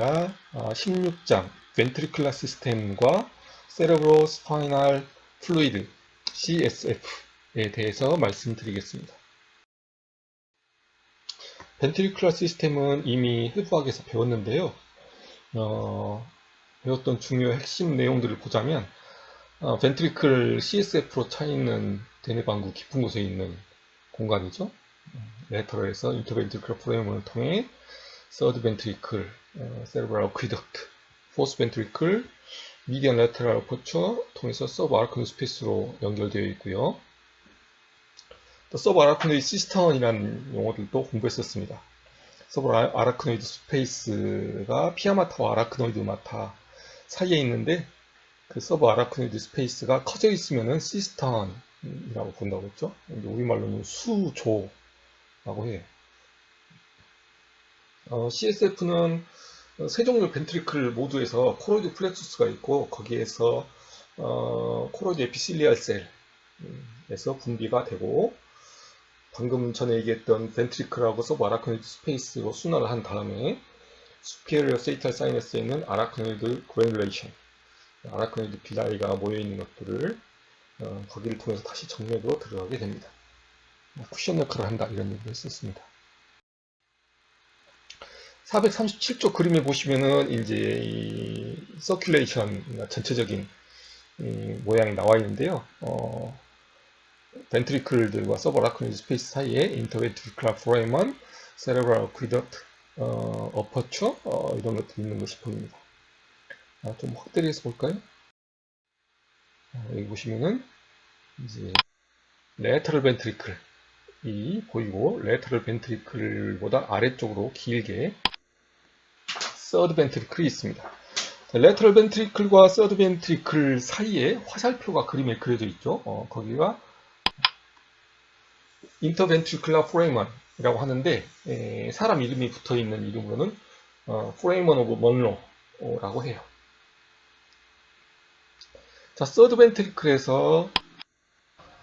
제가 16장 벤트리클라 시스템과 세레브로 스파이널 플루이드 CSF에 대해서 말씀드리겠습니다. 벤트리클라 시스템은 이미 흡부학에서 배웠는데요. 어, 배웠던 중요 핵심 내용들을 보자면 어, 벤트리클 CSF로 차 있는 대뇌방구 깊은 곳에 있는 공간이죠. 레터럴에서 인터벤트리클 프레임을 통해 서드 벤트리클, 세르브랄 어퀴덕트, 포스 벤트리클, 미디안 레터럴 포처 통해서 서브 아라크노 스페이스로 연결되어 있고요. 또 서브 아라크노이드 시스턴이라는 용어들도 공부했었습니다. 서브 아라크노이드 스페이스가 피아마타와 아라크노이드 마타 사이에 있는데 그 서브 아라크노이드 스페이스가 커져 있으면은 시스턴이라고 본다고 했죠. 우리말로는 수조라고 해요. 어, CSF는 세 종류 벤트리클 모두에서 코로이드 플렉수스가 있고 거기에서 어, 코로이드 에피실리알 셀에서 분비가 되고 방금 전에 얘기했던 벤트리클하고 서브 아라크노이드 스페이스로 순환을 한 다음에 수피리어 세이탈 사이너스에 있는 아라크노이드 그래놀레이션 아라크노이드 빌라이가 모여있는 것들을 어, 거기를 통해서 다시 정맥으로 들어가게 됩니다. 쿠션 역할을 한다 이런 얘기를 했었습니다. 437쪽 그림에 보시면은 이제 이 서큘레이션 전체적인 모양이 나와 있는데요. 어, 벤트리클들과 서버라크노이드 스페이스 사이에 인터벤트리클 포레먼, 세레브랄 어퀴덕트, 어, 어퍼처 어, 이런 것들이 있는 것이 보입니다. 아, 좀 확대를 해서 볼까요? 어, 여기 보시면은 이제 레터럴 벤트리클이 보이고 레터럴 벤트리클보다 아래쪽으로 길게 서드 벤트리클이 있습니다. 레터럴 벤트리클과 서드 벤트리클 사이에 화살표가 그림에 그려져 있죠. 어, 거기가 인터벤트리클라 프레이먼이라고 하는데 에, 사람 이름이 붙어 있는 이름으로는 어, 프레이먼 오브 먼로라고 해요. 자, 서드 벤트리클에서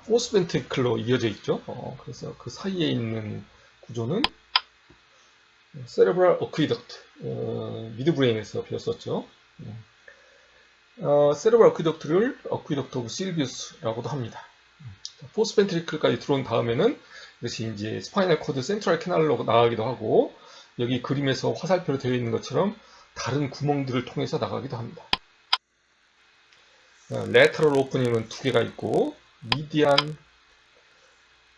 포스 벤트리클로 이어져 있죠. 어, 그래서 그 사이에 있는 구조는 세레브랄 어퀴덕트 어, 미드브레인에서 배웠었죠. 어, 세레브랄 어퀴덕트를 어퀴덕트 오브 실비우스라고도 합니다. 포스 벤트리클까지 들어온 다음에는 이것이 이제 스파이널 코드 센트럴 캐널로 나가기도 하고 여기 그림에서 화살표로 되어 있는 것처럼 다른 구멍들을 통해서 나가기도 합니다. 레터럴 오프닝은 두 개가 있고 미디안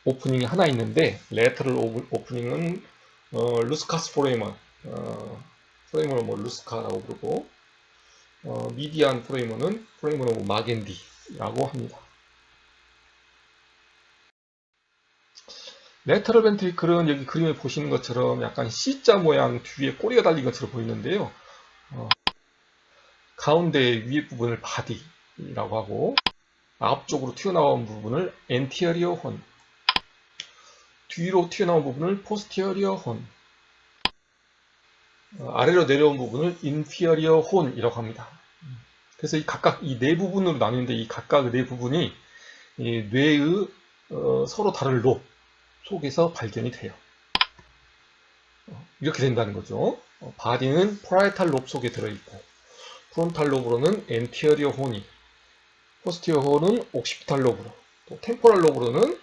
오프닝이 하나 있는데 레터럴 오프닝은 어, 루스카스 포레이먼 어, 프레이머는 뭐 루스카라고 부르고 어, 미디안 프레이머는 프레이머는 뭐 마겐디라고 합니다. 레터럴 벤트리클은 여기 그림에 보시는 것처럼 약간 C자 모양 뒤에 꼬리가 달린 것처럼 보이는데요. 어, 가운데 위에 부분을 바디라고 하고 앞쪽으로 튀어나온 부분을 엔티어리어 혼 뒤로 튀어나온 부분을 포스티어리어 혼 어, 아래로 내려온 부분을 인피어리어 혼이라고 합니다. 그래서 이 각각 이 네 부분으로 나뉘는데 이 각각 네 부분이 뇌의 어, 서로 다른 롭 속에서 발견이 돼요. 어, 이렇게 된다는 거죠. 어, 바디는 포라이탈 롭 속에 들어있고 프론탈 롭으로는 엔티어리어 혼이 포스티어 혼은 옥시피탈 롭으로 또 템포랄 롭으로는 음,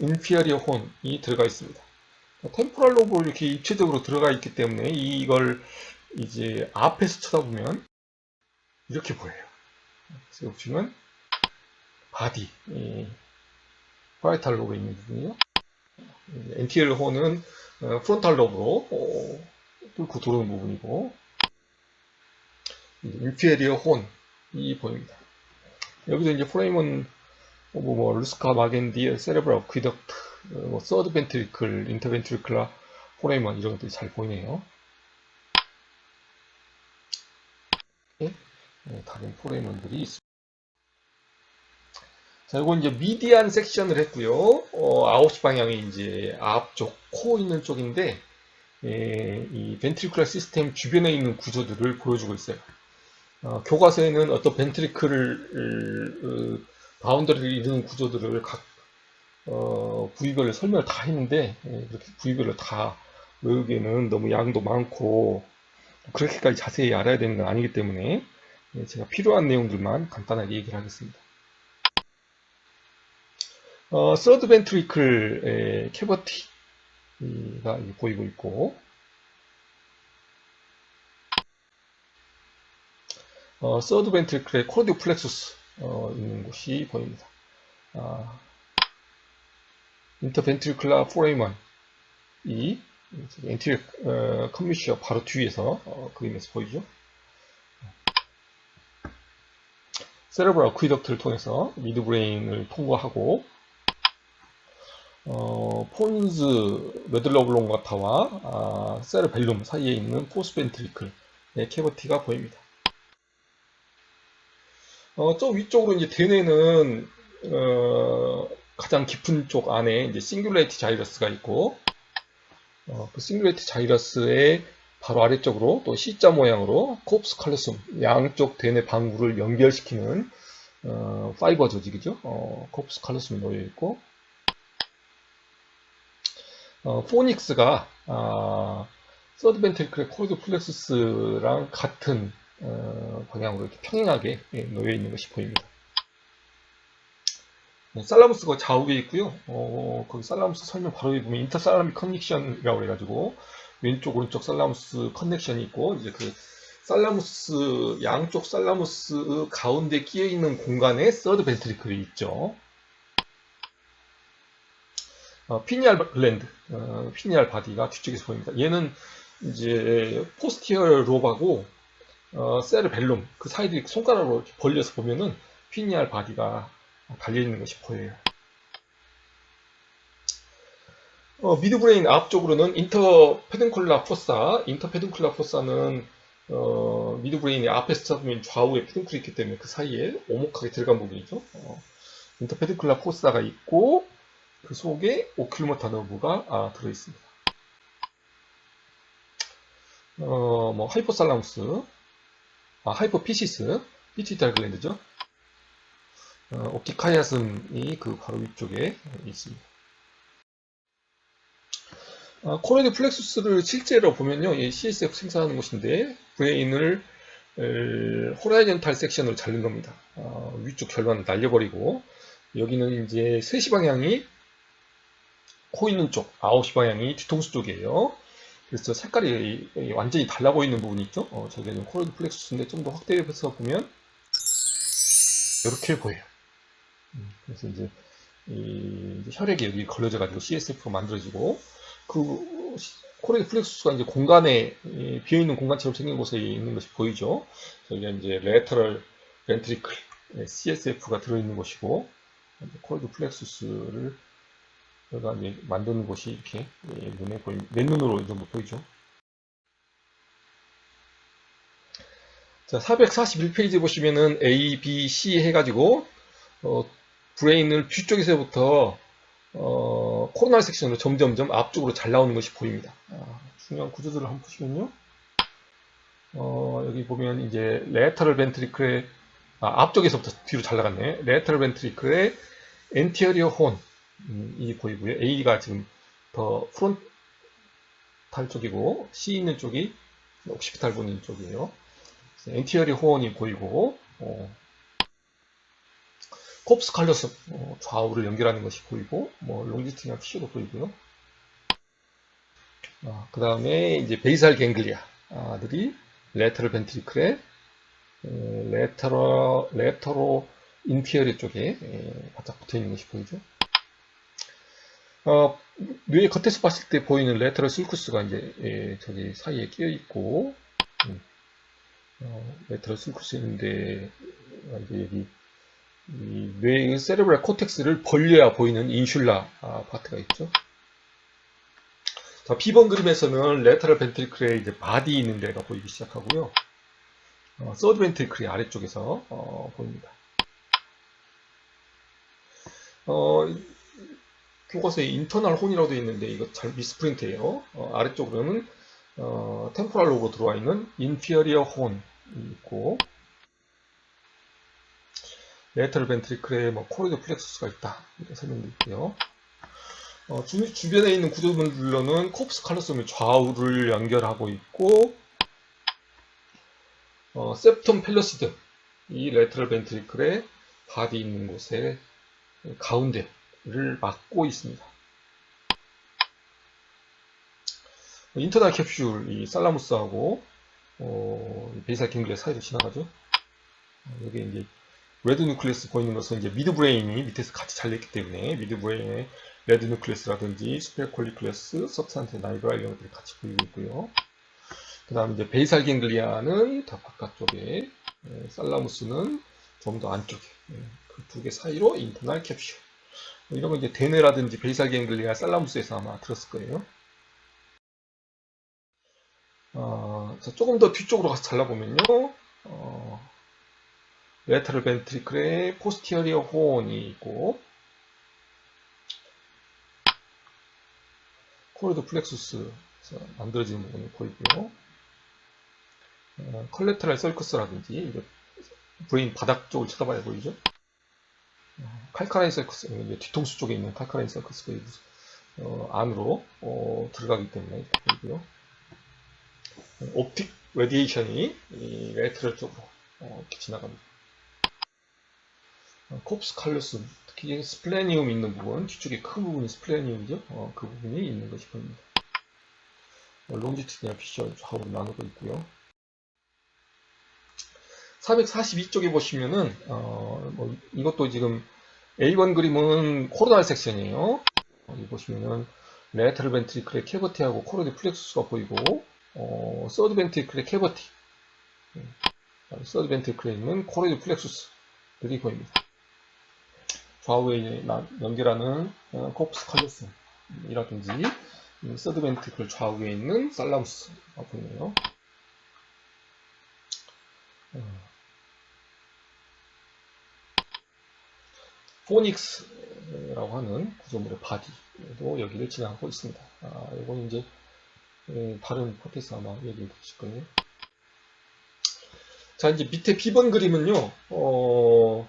인피어리어 혼이 들어가 있습니다. 템포랄 롭으로 이렇게 입체적으로 들어가 있기 때문에 이걸 이제 앞에서 쳐다보면 이렇게 보여요. 그래서 보시면 바디, 파이탈 롭에 있는 부분이요. 엔티엘 호는 프론탈 롭으로 뚫고 들어오는 부분이고 인피에리어 혼이 보입니다. 여기서 이제 프레임은 뭐, 뭐 루스카 마겐디 세레브랄 어퀴덕트 뭐 서드 벤트리클 인터 벤트리클라 포레이먼 이런 것들이 잘 보이네요. 네, 다른 포레이먼들이 있습니다. 자, 이건 이제 미디안 섹션을 했고요. 어, 9시 방향이 이제 앞쪽, 코 있는 쪽인데, 예, 이 벤트리클라 시스템 주변에 있는 구조들을 보여주고 있어요. 어, 교과서에는 어떤 벤트리클을, 어, 바운더리를 이루는 구조들을 각, 어, 부위별로 설명을 다 했는데, 예, 그렇게 부위별로 다 외우기에는 너무 양도 많고, 그렇게까지 자세히 알아야 되는 건 아니기 때문에 예, 제가 필요한 내용들만 간단하게 얘기를 하겠습니다. 어, 서드 벤트리클의 캐버티가 보이고 있고 어, 서드 벤트리클의 코르디오 플렉수스 어, 있는 곳이 보입니다. 아, 인터벤트리클라 포레이먼 이 엔티리어 어, 컨미셔 바로 뒤에서 어, 그림에서 보이죠. 세레브랄 어퀴덕트를 통해서 미드브레인을 통과하고 어, 폰즈 메들러 블롱가타와 아, 세르벨룸 사이에 있는 포스벤트리클의 캐버티가 보입니다. 어, 저 위쪽으로 이제 대뇌는 어, 가장 깊은 쪽 안에 이제 싱귤레이티 자이러스가 있고 어, 그 싱귤레이티 자이러스의 바로 아래쪽으로 또 C자 모양으로 콥스 칼로숨 양쪽 대뇌 방구를 연결시키는 어, 파이버 조직이죠. 어, 콥스 칼로숨이 놓여 있고 어, 포닉스가 아, 서드 벤트리클의 코드 플렉스랑 같은 어, 방향으로 이렇게 평행하게 예, 놓여 있는 것이 보입니다. 네, 살라무스가 좌우에 있고요. 어, 거기 살라무스 설명 바로 위에 보면 인터 살라믹 커넥션이라고 해가지고 왼쪽 오른쪽 살라무스 커넥션이 있고 이제 그 살라무스 양쪽 살라무스 가운데 끼어 있는 공간에 서드 벤트리클이 있죠. 어, 피니알 글랜드, 어, 피니알 바디가 뒤쪽에서 보입니다. 얘는 이제 포스티어 로바고 어, 세르벨룸 그 사이들이 손가락으로 벌려서 보면은 피니알 바디가 달려있는 것이 보여요. 어, 미드브레인 앞쪽으로는 인터페든쿨라 포사, 인터페든쿨라 포사는 어, 미드브레인의 앞에서 잡으면 좌우에 페든쿨이 있기 때문에 그 사이에 오목하게 들어간 부분이죠. 어, 인터페든쿨라 포사가 있고 그 속에 오큘모타 너브가 아, 들어있습니다. 어, 뭐 하이포살라무스, 아, 하이포피시스, 피티탈 글랜드죠. 어, 옵티카이아슴이 그 바로 위쪽에 있습니다. 아, 코레드 플렉수스를 실제로 보면요, 이 CSF 생산하는 곳인데 브레인을 호라이전탈 섹션으로 자른 겁니다. 아, 위쪽 결반을 날려버리고 여기는 이제 3시 방향이 코 있는 쪽, 9시 방향이 뒤통수 쪽이에요. 그래서 색깔이 완전히 달라 보이는 부분이 있죠. 어, 저기는 코레드 플렉수스인데 좀 더 확대해서 보면 이렇게 보여요. 음, 그래서 이제, 이, 혈액이 여기 걸려져 가지고 CSF가 만들어지고 그 코레드 플렉수스가 이제 공간에 비어 있는 공간처럼 생긴 곳에 있는 것이 보이죠. 저기가 이제 레터럴 벤트리클 CSF가 들어 있는 곳이고 코레드 플렉수스를 여기가 만드는 곳이 이렇게 눈에 보이 내 눈으로 이 정도 보이죠. 자, 441페이지 보시면은 A, B, C 해가지고 어, 브레인을 뒤쪽에서부터 어, 코로나 섹션으로 점점점 앞쪽으로 잘 나오는 것이 보입니다. 아, 중요한 구조들을 한번 보시면요. 어, 여기 보면 이제 레터럴 벤트리클의 아, 앞쪽에서부터 뒤로 잘 나갔네. 레터럴 벤트리클의 엔티어리어 혼 음, 이 보이고요. A가 지금 더 프론탈 쪽이고 C 있는 쪽이 옥시피탈 본 있는 쪽이에요. 엔티어리 호원이 보이고 어, 콥스 칼로스 어, 좌우를 연결하는 것이 보이고 뭐 롱지티나 티슈도 보이고요. 아, 그 다음에 이제 베이살 갱글리아들이 레터럴 벤트리클에 레터로 레터로 인티어리 쪽에 에, 바짝 붙어 있는 것이 보이죠. 어, 뇌 겉에서 봤을 때 보이는 레터럴 술쿠스가 이제 에, 저기 사이에 끼어 있고 음, 어, 레터럴 술쿠스 있는데 이제 여기 이 뇌의 세레브랄 코텍스를 벌려야 보이는 인슐라 아, 파트가 있죠. 자, B번 그림에서는 레터럴 벤트리클에 이제 바디 있는 데가 보이기 시작하고요. 어, 서드 벤트리클이 아래쪽에서 어, 보입니다. 어, 교과서에 인터널 혼이라고 되어 있는데 이거 잘 미스프린트예요. 어, 아래쪽으로는 어, 템포랄 로고 들어와 있는 인피어리어 혼이 있고 레터럴 벤트리클에 뭐 코리도 플렉스가 있다 이렇게 설명도 있고요. 어, 주, 주변에 있는 구조물로는 콥스 칼로스의 좌우를 연결하고 있고 어, septum pellucidum 이 레터럴 벤트리클의 바디 있는 곳에 가운데 를 막고 있습니다. 인터널 캡슐 이 살라무스하고 어, 베이살 갱글리아 사이로 지나가죠. 어, 여기 이제 레드 누클레스 보이는 것은 이제 미드 브레인이 밑에서 같이 잘렸기 때문에 미드 브레인의 레드 누클레스라든지 스페콜리클레스, 서브산트 나이브라 이런 것들이 같이 보이고 있고요. 그 다음 이제 베이살 갱글리아는 다 바깥쪽에, 에, 살라무스는 좀 더 안쪽에, 그 두 개 사이로 인터널 캡슐. 뭐 이런 거 이제 대뇌라든지 베이살 갱글리아, 살라무스에서 아마 들었을 거예요. 어, 자, 조금 더 뒤쪽으로 가서 잘라보면요. 어, 레터럴 벤트리클의 포스티어리어 호언이 있고 코르드 플렉수스에서 만들어지는 부분이 보이고요. 어, 컬레터럴 서커스라든지 이거 브레인 바닥 쪽을 쳐다봐야 보이죠. 어, 칼카라인 이제 뒤통수 쪽에 있는 칼카라인 서커스가 어, 안으로 어, 들어가기 때문에 보이고요. 옵틱 레디에이션이 이 레터럴 쪽으로 어, 지나갑니다. 어, 콥스 칼루스, 특히 스플레니움 있는 부분, 뒤쪽에 큰 부분이 스플레니움이죠. 어, 그 부분이 있는 것이 보입니다. 어, 롱지튜드나 피셔 좌우로 나누고 있고요. 442쪽에 보시면은 어, 뭐 이것도 지금 A1 그림은 코로날 섹션이에요. 여기 보시면은 레터럴 벤트리클의 캐버티하고 코로디 플렉수스가 보이고 어, 서드 벤트리클의 캐버티 서드 벤트리클에 있는 코로디 플렉수스들이 보입니다. 좌우에 연결하는 어, 코프스 칼레스이라든지 서드 벤트리클 좌우에 있는 살라무스가 보이네요. 어. 포닉스라고 하는 구조물의 바디도 여기를 지나가고 있습니다. 아, 이건 이제 예, 다른 팟캐스트 아마 얘기를 들으실 거예요. 자, 이제 밑에 B번 그림은요, 어,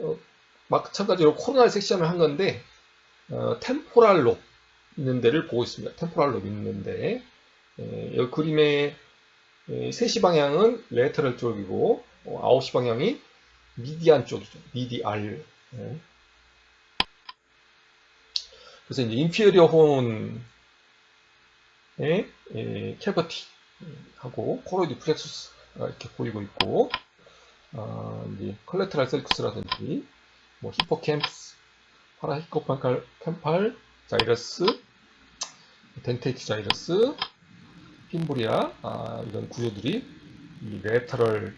어, 마찬가지로 코로나 섹션을 한 건데, 어, 템포랄 롭 있는 데를 보고 있습니다. 템포랄 롭 있는데, 예, 이 그림의 예, 3시 방향은 레터럴 쪽이고, 어, 9시 방향이 미디안 쪽이죠. 미디알. 예. 그래서 이제 인피리어 혼의 예, 캐버티 하고 코로이드 플렉수스가 이렇게 보이고 있고 어, 이제 컬레트랄 셀쿠스라든지 뭐 히포캠프스, 파라히코판칼 캠팔, 자이러스, 덴테이트 자이러스, 핀보리아 아, 이런 구조들이 이 레터럴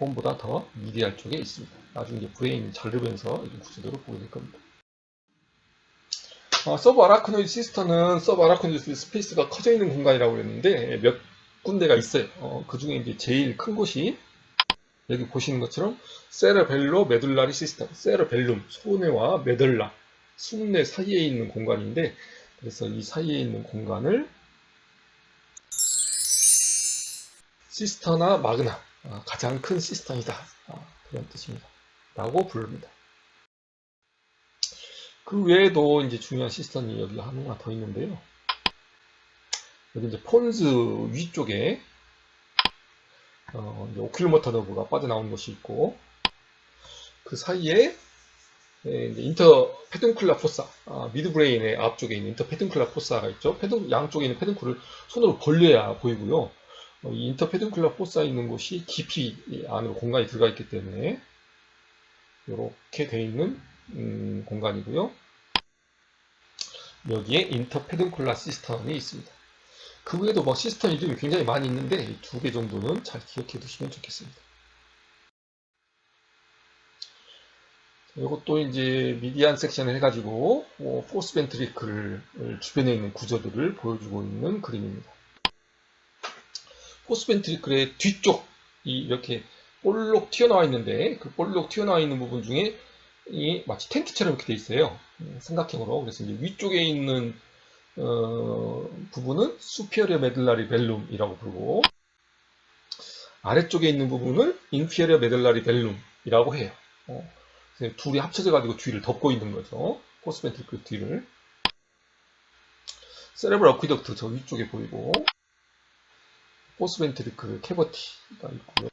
홈보다 더 미디알 쪽에 있습니다. 나중에 이제 브레인이 자르면서 구조들을 보게 될 겁니다. 어, 서브 아라크노이드 시스터는 서브 아라크노이드 스페이스가 커져 있는 공간이라고 그랬는데 몇 군데가 있어요. 어, 그 중에 이제 제일 큰 곳이 여기 보시는 것처럼 세르벨로 메둘라리 시스템, 세르벨룸, 소뇌와 메들라, 숙뇌 사이에 있는 공간인데 그래서 이 사이에 있는 공간을 시스터나 마그나, 아, 가장 큰 시스턴이다. 아, 그런 뜻입니다. 라고 부릅니다. 그 외에도 이제 중요한 시스템이 여기 하나 더 있는데요. 여기 이제 폰즈 위쪽에 어, 오킬모터 너브가 빠져나오는 것이 있고 그 사이에 네, 인터 페든클라 포사 아, 미드브레인의 앞쪽에 있는 인터 페든클라 포사가 있죠. 페든, 양쪽에 있는 페든클을 손으로 벌려야 보이고요. 어, 이 인터 페든클라 포사 있는 곳이 깊이 안으로 공간이 들어가 있기 때문에 이렇게 되어 있는 음, 공간이고요. 여기에 인터페든쿨라 시스템이 있습니다. 그 외에도 뭐 시스템 이름이 굉장히 많이 있는데 두 개 정도는 잘 기억해 두시면 좋겠습니다. 이것도 이제 미디안 섹션을 해가지고 뭐 포스 벤트리클 주변에 있는 구조들을 보여주고 있는 그림입니다. 포스 벤트리클의 뒤쪽 이 이렇게 볼록 튀어나와 있는데 그 볼록 튀어나와 있는 부분 중에 이 마치 텐트처럼 이렇게 돼 있어요. 삼각형으로. 그래서 이제 위쪽에 있는 어, 부분은 수피어리어 메들라리 벨룸이라고 부르고 아래쪽에 있는 부분을 인피어리어 메들라리 벨룸이라고 해요. 어, 둘이 합쳐져 가지고 뒤를 덮고 있는 거죠. 포스벤트리클 뒤를. 세레브럴 어퀴덕트 저 위쪽에 보이고 포스벤트리크 캐버티가 있고요.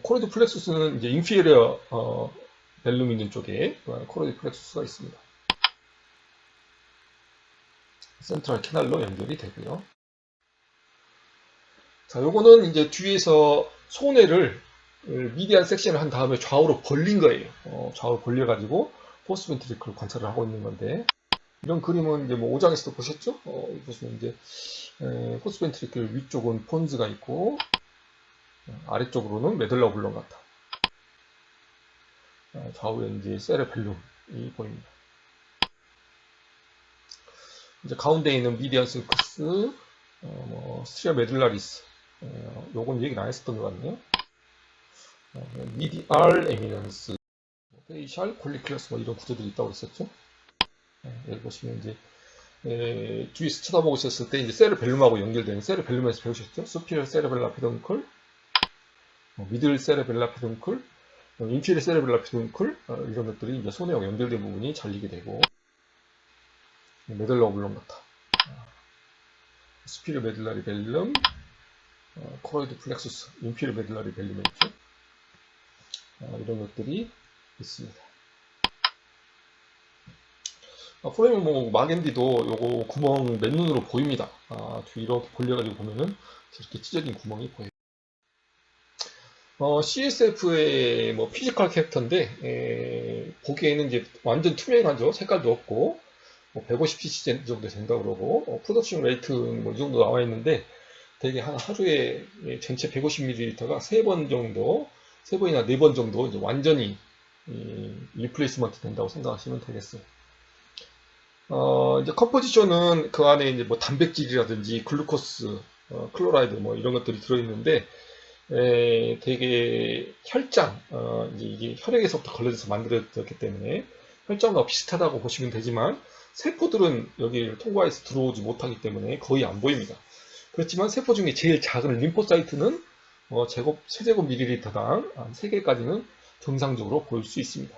어, 뭐 코로이드 플렉수스는 이제 인피리어 어, 벨룸 있는 쪽에 코로이드 플렉수스가 있습니다. 센트럴 캐널로 연결이 되고요. 자, 요거는 이제 뒤에서 손해를 미디안 섹션을 한 다음에 좌우로 벌린 거예요. 어, 좌우로 벌려가지고 포스벤트리크를 관찰을 하고 있는 건데 이런 그림은 이제 뭐 5장에서도 보셨죠? 어, 보시면 이제 포스벤트리클 위쪽은 폰즈가 있고 어, 아래쪽으로는 메들라 블론 같아. 어, 좌우에 이제 세레벨룸이 보입니다. 이제 가운데 있는 미디안 싱크스, 어, 뭐 스트리아 메들라리스, 어, 요건 얘기를 안 했었던 것 같네요. 어, 미디알 에미넌스, 페이셜, 콜리클러스 뭐 이런 구조들이 있다고 했었죠. 네, 여기 보시면 이제 에, 뒤에서 쳐다보고 있었을 때 이제 세르벨룸하고 연결되는 세르벨룸에서 배우셨죠? 수피럴 세르벨라 피동클, 어, 미들 세르벨라 피동클, 어, 인피리 세르벨라 피동클 어, 이런 것들이 이제 손해하고 연결된 부분이 잘리게 되고 같아. 어, 스피르 메들라리 벨룸, 어, 코로이드 플렉수스, 인피리 메들라리 벨룸에 있죠. 어, 이런 것들이 있습니다. 아, 프레임 뭐 마겐디도 요거 구멍 맨눈으로 보입니다. 아, 뒤 이렇게 벌려가지고 보면은 저렇게 찢어진 구멍이 보여요. 어, CSF의 뭐 피지컬 캐릭터인데 에, 보기에는 이제 완전 투명하죠. 색깔도 없고 뭐 150cc 정도 된다고 그러고 어, 프로덕션 레이트는 뭐이 정도 나와 있는데 되게 한 하루에 전체 150ml가 3번 정도, 3번이나 4번 정도 이제 완전히 이, 리플레이스먼트 된다고 생각하시면 되겠어요. 어, 이제 컴포지션은 그 안에 이제 뭐 단백질이라든지 글루코스, 어, 클로라이드 뭐 이런 것들이 들어있는데, 에, 되게 혈장, 어, 이제 이게 혈액에서부터 걸러져서 만들어졌기 때문에 혈장과 비슷하다고 보시면 되지만, 세포들은 여기를 통과해서 들어오지 못하기 때문에 거의 안 보입니다. 그렇지만 세포 중에 제일 작은 림포사이트는 어, 제곱, 세제곱 밀리리터당 한 3개까지는 정상적으로 보일 수 있습니다.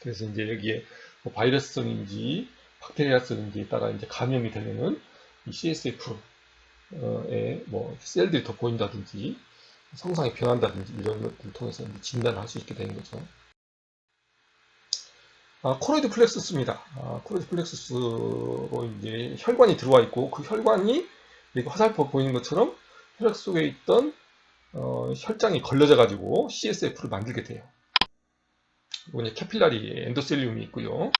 그래서 이제 여기에 뭐 바이러스성인지 박테리아성인지에 따라 이제 감염이 되면은 이 CSF의 뭐 셀들이 더 보인다든지 성상이 변한다든지 이런 것들을 통해서 진단을 할 수 있게 되는 거죠. 아, 코로이드 플렉스스입니다. 아, 코로이드 플렉스스로 이제 혈관이 들어와 있고 그 혈관이 화살표 보이는 것처럼 혈액 속에 있던 어, 혈장이 걸려져 가지고 CSF를 만들게 돼요. 이제 캐필라리 엔도셀리움이 있고요.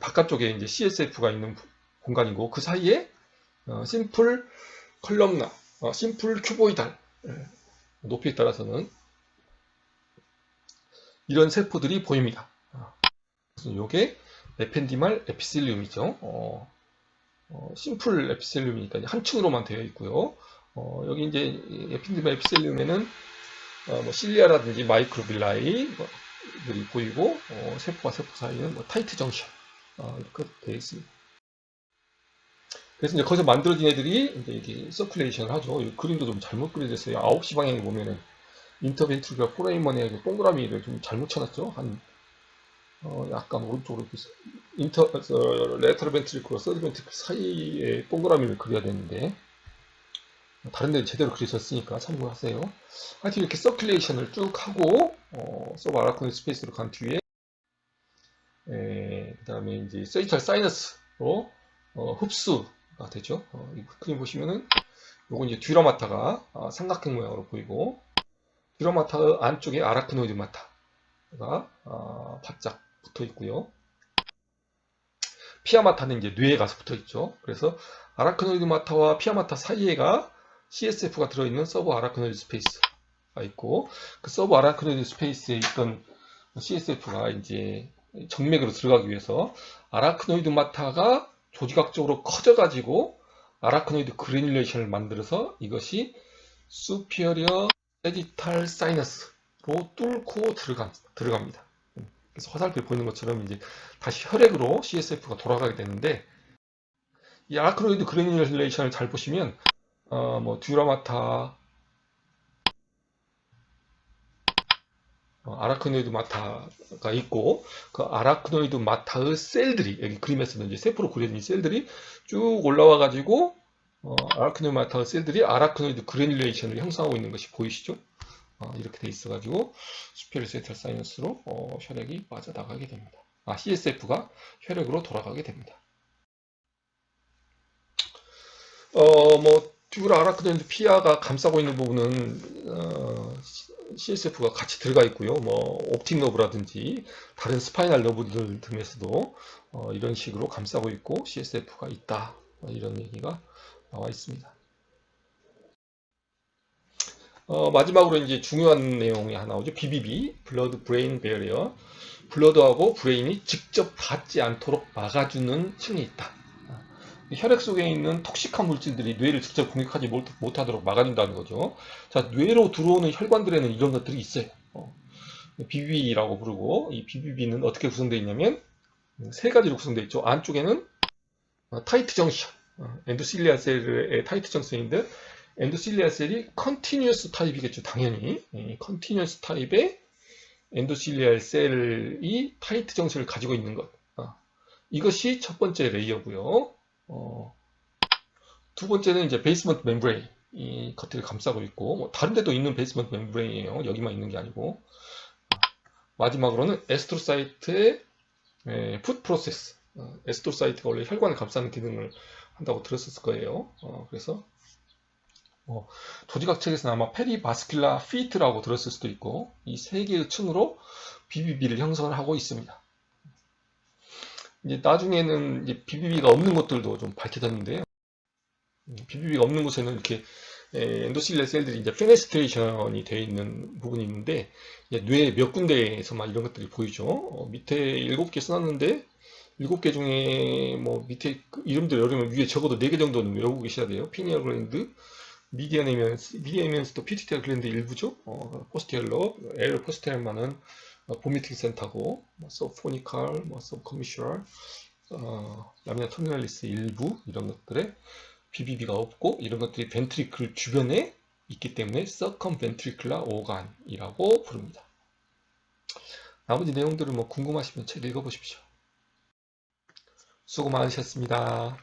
바깥쪽에 이제 CSF가 있는 공간이고 그 사이에 어, 심플 컬럼나, 어, 심플 큐보이달 예, 높이에 따라서는 이런 세포들이 보입니다. 이게 에펜디말 에피셀리움이죠. 어, 어, 심플 에피셀리움이니까 한 층으로만 되어 있고요. 어, 여기 이제 에펜디말 에피셀리움에는 어, 뭐 실리아라든지 마이크로빌라이 뭐, 들이 보이고 어, 세포와 세포 사이는 뭐 타이트 정션 어, 이렇게 되어 있습니다. 그래서 이제 거기서 만들어진 애들이 이제 이게 서큘레이션을 하죠. 이 그림도 좀 잘못 그려졌어요. 9시 방향에 보면은 인터벤트리가 포레인머니하게 동그라미를 좀 잘못 쳐놨죠. 한 어, 약간 오른쪽으로 이렇게 인터 어, 레터럴 벤트리크와 서드 벤트리크 사이에 동그라미를 그려야 되는데 다른 데는 제대로 그리셨으니까 참고하세요. 하여튼 이렇게 서큘레이션을 쭉 하고 어, 서브 아라코니 스페이스로 간 뒤에 그 다음에 이제 세이탈 사이너스로 어, 흡수 가 되죠. 어, 이 그림 보시면은 요건 이제 듀라마타가 어, 삼각형 모양으로 보이고 듀라마타 안쪽에 아라크노이드 마타가 어, 바짝 붙어 있고요. 피아마타는 이제 뇌에 가서 붙어 있죠. 그래서 아라크노이드 마타와 피아마타 사이에가 CSF가 들어있는 서브 아라크노이드 스페이스가 있고 그 서브 아라크노이드 스페이스에 있던 CSF가 이제 정맥으로 들어가기 위해서 아라크노이드 마타가 조직학적으로 커져가지고 아라크노이드 그래듈레이션을 만들어서 이것이 수피어리어 세디탈 사이너스로 뚫고 들어가, 들어갑니다. 그래서 화살표에 보이는 것처럼 이제 다시 혈액으로 CSF가 돌아가게 되는데 이 아라크노이드 그래듈레이션을 잘 보시면 어, 뭐 듀라마타, 아라크노이드 마타가 있고 그 아라크노이드 마타의 셀들이 여기 그림에 서는 이제 세포로 그려진 셀들이 쭉 올라와 가지고 어, 아라크노마타 셀들이 아라크노이드 그래듈레이션을 형성하고 있는 것이 보이시죠? 어, 이렇게 돼 있어 가지고 수페리어 세탈 사이너스로 어, 혈액이 빠져나가게 됩니다. 아, CSF가 혈액으로 돌아가게 됩니다. 어, 뭐, 튜브라 아라크노이드 피아가 감싸고 있는 부분은, 어, CSF가 같이 들어가 있고요. 뭐, 옵틱 너브라든지, 다른 스파이널 너브들 등에서도, 어, 이런 식으로 감싸고 있고, CSF가 있다. 어, 이런 얘기가 나와 있습니다. 어, 마지막으로 이제 중요한 내용이 하나 나오죠. BBB, 블러드 브레인 베리어. 블러드하고 브레인이 직접 닿지 않도록 막아주는 층이 있다. 혈액 속에 있는 톡식한 물질들이 뇌를 직접 공격하지 못, 하도록 막아준다는 거죠. 자, 뇌로 들어오는 혈관들에는 이런 것들이 있어요. 어, BBB라고 부르고, 이 BBB는 어떻게 구성되어 있냐면, 세 가지로 구성되어 있죠. 안쪽에는 어, 타이트 정션, 어, 엔도실리아 셀의 타이트 정션인데, 엔도실리아 셀이 컨티뉴어스 타입이겠죠. 당연히. 컨티뉴어스 타입의 엔도실리아 셀이 타이트 정션을 가지고 있는 것. 어, 이것이 첫 번째 레이어고요. 어, 두 번째는 이제 베이스먼트 멤브레인 이 겉을 감싸고 있고 뭐 다른 데도 있는 베이스먼트 멤브레인이에요. 여기만 있는 게 아니고 마지막으로는 에스트로사이트의 에, 풋 프로세스 어, 에스트로사이트가 원래 혈관을 감싸는 기능을 한다고 들었을 거예요. 어, 그래서 뭐 조직학 책에서는 아마 페리바스킬라 피트라고 들었을 수도 있고 이 세 개의 층으로 BBB를 형성을 하고 있습니다. 이제 나중에는 이제 BBB가 없는 것들도 좀 밝혀졌는데요. BBB가 음, 없는 곳에는 이렇게 엔도실레 셀들이 이제 페네스트레이션이 되어 있는 부분이 있는데 뇌몇 군데에서만 이런 것들이 보이죠. 어, 밑에 7개 써놨는데 7개 중에 뭐 밑에 그 이름들 여러분 위에 적어도 4개 정도는 외우고 계셔야 돼요. 피니어 글랜드, 미디안 에면스, 미디안 에면스도 피티티아 글랜드 일부죠. 어, 포스티얼러, 에러 포스티얼만은 어, 보미팅 센터고, 뭐, 서포니칼, 뭐, 서커미슈럴, 어, 라미나 터미널리스 일부 이런 것들에 BBB가 없고 이런 것들이 벤트리클 주변에 있기 때문에 서컴벤트리클라 오간이라고 부릅니다. 나머지 내용들을 뭐 궁금하시면 책 읽어보십시오. 수고 많으셨습니다.